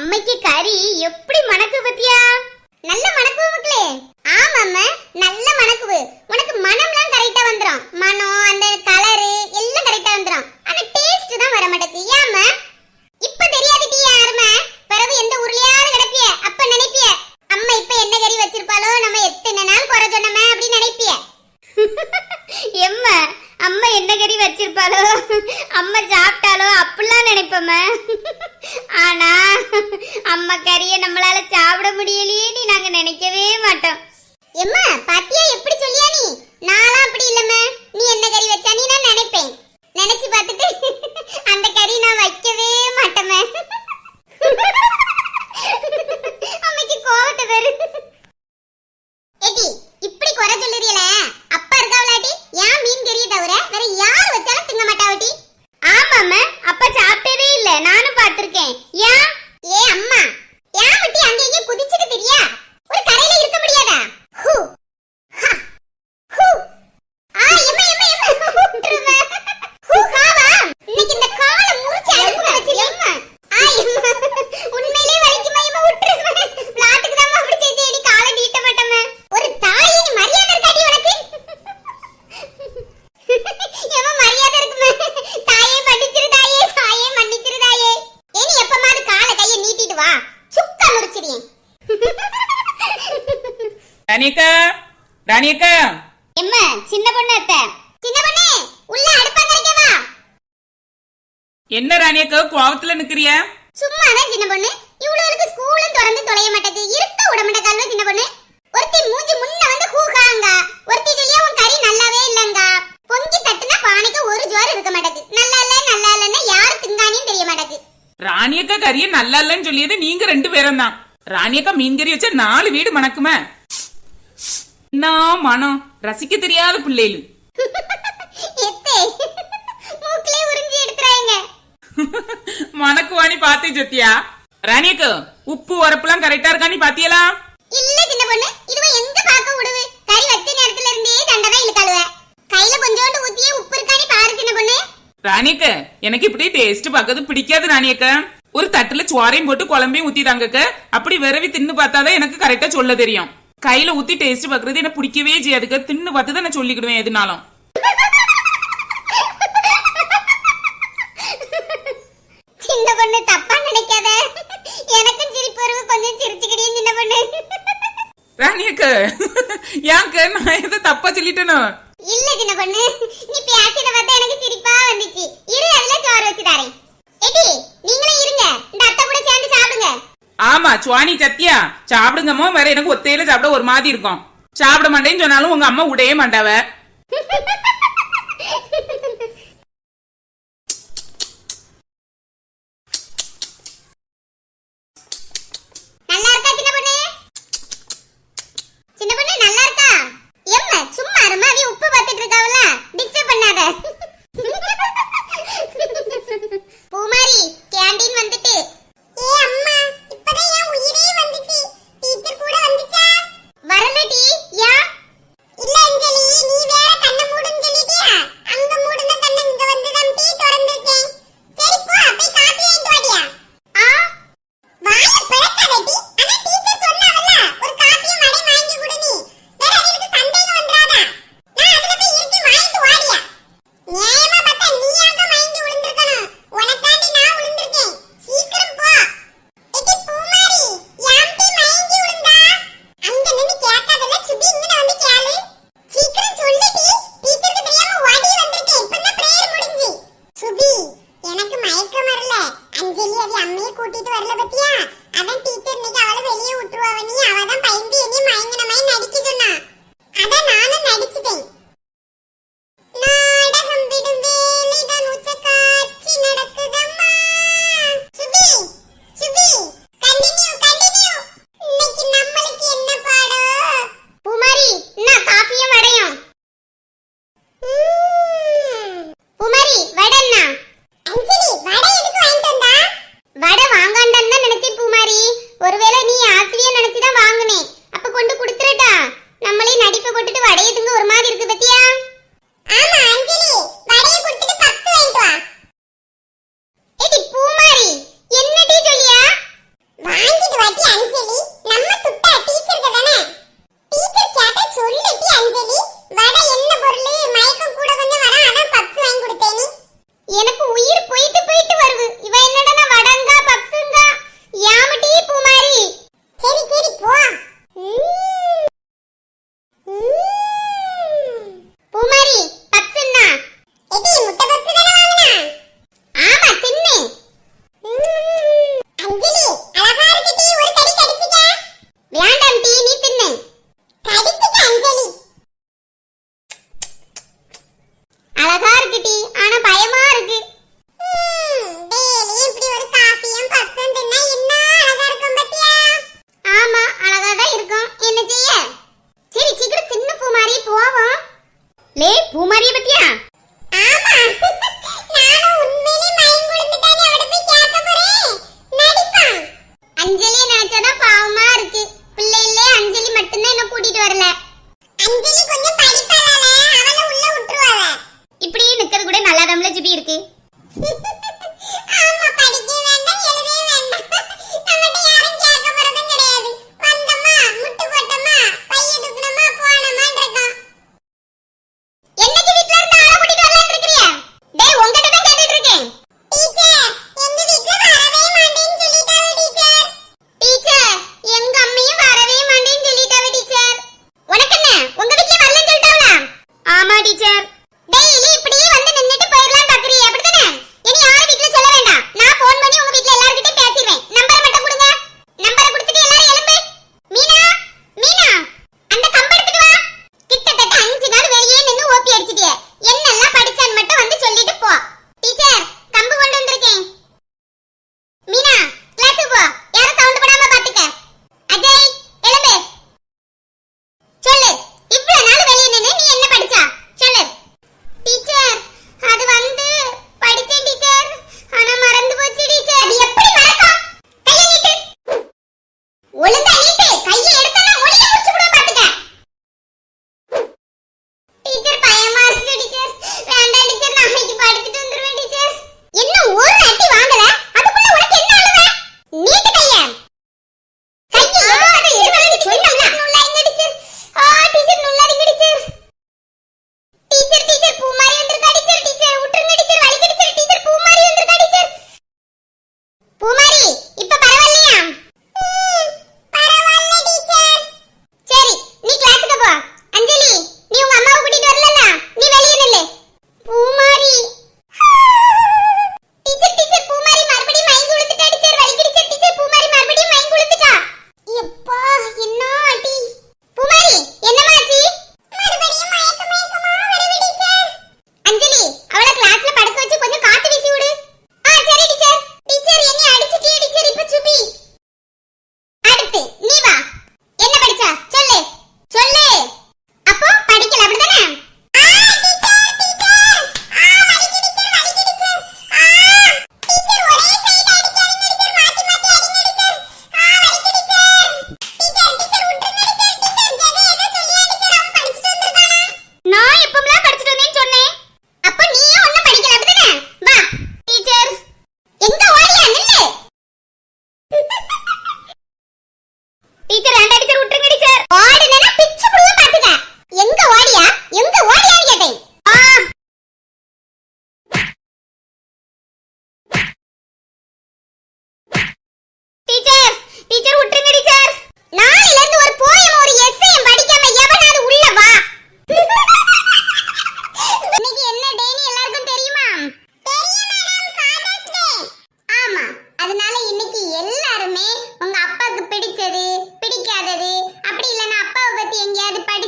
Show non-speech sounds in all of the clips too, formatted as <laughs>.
அம்மைக்கு கறி எப்படி மணக்கு பத்தியா? நல்ல மணக்கு மக்களே ஆமாம் நல்ல மணக்குவு. உனக்கு மனம்லாம் கரெக்டா வந்துரும். மனம் அந்த கலரு எல்லாம் கரெக்டா வந்துரும். ஆனா டேஸ்ட் தான் வர மாட்டேங்குது. ஏன் இப்ப தெரியாது டீ யாருமா பிறகு எந்த உருளையாவது கிடப்பிய? அப்ப நினைப்பிய? அம்மா இப்ப என்ன கறி வச்சிருப்பாளோ நம்ம எத்தனை நாள் குறை சொன்னோமே அப்படின்னு நினைப்பிய? <laughs> எம்மா அம்மா என்ன கறி வச்சிருப்பாளோ? அம்மா சாப்பிட்டாலோ? அப்படிலாம் நினைப்போம்மா ஆனா அம்மா கறியை நம்மளால சாப்பிட முடியலையேன்னு நாங்க நினைக்கவே மாட்டோம். எம்மா பாத்தியா? எப்படி சொல்லியா நீ? நானும் அப்படி இல்லம்மா. நீ என்ன கறி வச்சா நீ நான் நினைப்பேன். நினைச்சு பார்த்துட்டு அந்த கறி நான் வைக்கவே மாட்டேம்மா. அம்மைக்கு கோவத்தை வரும் ஏடி இப்படி குறை சொல்லுறீல அப்பா இருக்காவலாட்டி ஏன் மீன் கறியை தவிர வேற யார் வச்சாலும் திங்க மாட்டாவட்டி ஆமாம்மா அப்பா சாப்பிட்டதே இல்ல நானும் பார்த்திருக்கேன் ஏன் ஏ அம்மா ஏன் மட்டி அங்க இங்க குதிச்சுட்டு தெரியா ஒரு கரையில இருக்க முடியாதா ஹூ ஹா ஹூ ஆ எம்மா எம்மா எம்மா விட்டுருமா ஹூ ஹாவா இன்னைக்கு இந்த காலை முறிச்சு அடுப்புல வச்சிருக்கேன் ஆ எம்மா உண்மையிலே வலிக்குமா எம்மா விட்டுருமா விளாட்டுக்கு தான் அப்படி செய்து நீ காலை நீட்ட மாட்டேம்மா ஒரு தாயின் மரியாதை இருக்காடி உனக்கு எம்மா மரியாதை இருக்குமா தாயே மன்னிச்சிரு தாயே தாயே மன்னிச்சிரு தாயே ஏனி எப்பமாவது காலை கையை நீட்டிட்டு வா சுக்கா முறிச்சிடுறேன் ராணியக்கா ராணியக்கா எம்மா சின்ன பொண்ணு அத்தை. சின்ன பொண்ணு உள்ள அடுப்பங்கரைக்க வா. என்ன ராணியக்கா கோவத்துல நிக்கிறிய? சும்மா தான் சின்ன பொண்ணு. இவ்வளவுக்கு ஸ்கூலும் திறந்து தொலைய மாட்டேது இருக்க விட மாட்டேக்கால்வ சின்ன பொண்ணு. ஒருத்தி மூஞ்சி முன்ன வந்து ஹூகாங்க ஒருத்தி சொல்லியா உன் கறி நல்லாவே இல்லங்க. பொங்கி தட்டுனா பானைக்கு ஒரு ஜோர் இருக்க மாட்டேது நல்லா இல்ல நல்லா இல்லன்னா யாரு திங்கானியும் தெரிய மாட்டேது ராணியக்கா கறிய நல்லா இல்லைன்னு சொல்லியது நீங்க ரெண்டு பேரும் தான். ராணியக்கா மீன் கறி வச்சா நாலு வீடு மணக்குமே. நான் மனம் ரசிக்க தெரியாத பிள்ளைகள் எடுத்துறாங்க மணக்குவாணி பார்த்தே சத்தியா ராணியக்கா உப்பு உரப்புலாம் கரெக்டா இருக்கானி பாத்தியலா? இல்ல சின்ன பொண்ணு. இதுவ எங்க பாக்க விடுவு? கறி வச்ச நேரத்துல இருந்தே சண்டை தான் இழுக்காளுவ கையில கொஞ்சோண்டு ஊத்தியே உப்பு இருக்கானி பாரு சின்ன பொண்ணு. ராணியக்க எனக்கு இப்படி டேஸ்ட் பார்க்கறது பிடிக்காது ராணியக்க. ஒரு தட்டுல சோறையும் போட்டு குழம்பையும் ஊத்தி தாங்கக்க அப்படி விரவி தின்னு பார்த்தாதான் எனக்கு கரெக்டா சொல்ல தெரியும். கையில ஊத்தி டேஸ்ட் பார்க்கறது எனக்கு பிடிக்கவே செய்யாதுக்க தின்னு பார்த்து தான் நான் சொல்லிக்கிடுவேன் எதுனாலும். சின்ன பொண்ணு தப்பா நினைக்காத. எனக்கும் சிரிப்பு வருவு கொஞ்சம் சிரிச்சுக்கிட்டே சின்ன பொண்ணு. ராணியக்க ஏன்க்க நான் எதை தப்பா சொல்லிட்டேனோ? இல்ல சின்ன பொண்ணு. நீ பேசியத பார்த்தா எனக்கு சிரிப்பா வந்துச்சு. இரு அதுல சோறு வச்சு தரேன். எடி நீங்களும் இருங்க. இந்த அத்தை கூட சேர்ந்து சாப்பிடுங்க. ஆமா சுவானி சத்தியா சாப்பிடுங்கம்மா வேற எனக்கு ஒத்தையில சாப்பிட ஒரு மாதிரி இருக்கும். சாப்பிட மாட்டேன்னு சொன்னாலும் உங்க அம்மா உடையே மாட்டாவ. <laughs>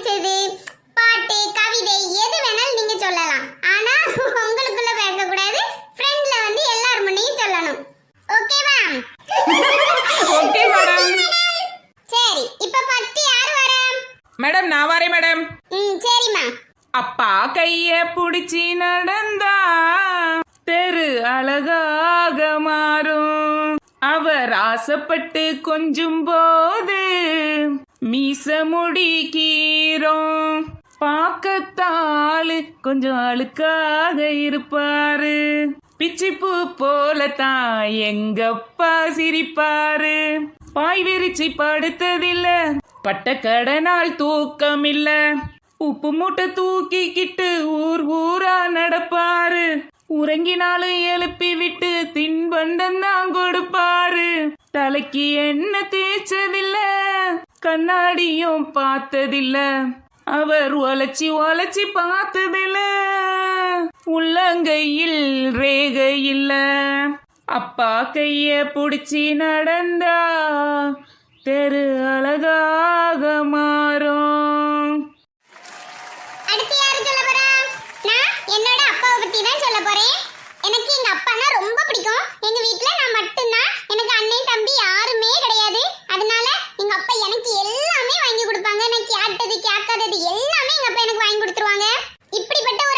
நடிச்சது பாட்டு கவிதை எது வேணாலும் நீங்க சொல்லலாம். ஆனா உங்களுக்குள்ள பேசக்கூடாது ஃப்ரெண்ட்ல வந்து எல்லார் முன்னையும் சொல்லணும். ஓகேவா ஓகே மேடம் சரி இப்போ ஃபர்ஸ்ட் யார் வரா? மேடம் நான் வரேன் மேடம் ம் சரிம்மா. அப்பா கைய புடிச்சி நடந்தா தெரு அழகாக மாறும். அவர் ஆசைப்பட்டு கொஞ்சும் போது மீசமுடி கீரோம். பார்க்கத்தாளு கொஞ்சம் அழுக்காக இருப்பாரு. பிச்சிப்பூ போலத்தான் எங்கப்பா சிரிப்பாரு. பாய் விரிச்சு படுத்ததில்ல. பட்ட கடனால் தூக்கம் இல்ல உப்பு மூட்டை தூக்கிக்கிட்டு ஊர் ஊரா நடப்பாரு. உறங்கினாலும் எழுப்பி விட்டு தின்பண்டம் தான் கொடுப்பாரு. தலைக்கு என்ன தேய்ச்சதில்லை. கண்ணாடியும் பார்த்ததில்ல. அவர் உழைச்சி உழைச்சி பார்த்ததில்ல. உள்ளங்கையில் ரேகை இல்ல. அப்பா கைய பிடிச்சி நடந்தா தெரு அழகாக மாறும். என்னோட அப்பாவை பத்தி தான் சொல்ல போறேன். எனக்கு எங்க அப்பானா ரொம்ப பிடிக்கும். எங்க வீட்டுல நான் மட்டும்தான். எனக்கு அண்ணன் தம்பி யாருமே கிடையாது. அதனால எங்க அப்பா எனக்கு எல்லாமே வாங்கி கொடுப்பாங்க. நான் கேட்டது கேட்காதது எல்லாமே எங்க அப்பா எனக்கு வாங்கி கொடுத்துருவாங்க. இப்படிப்பட்ட ஒரு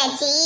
லெட்டர்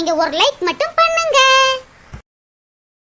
லைக் நீங்க ஒரு லைக்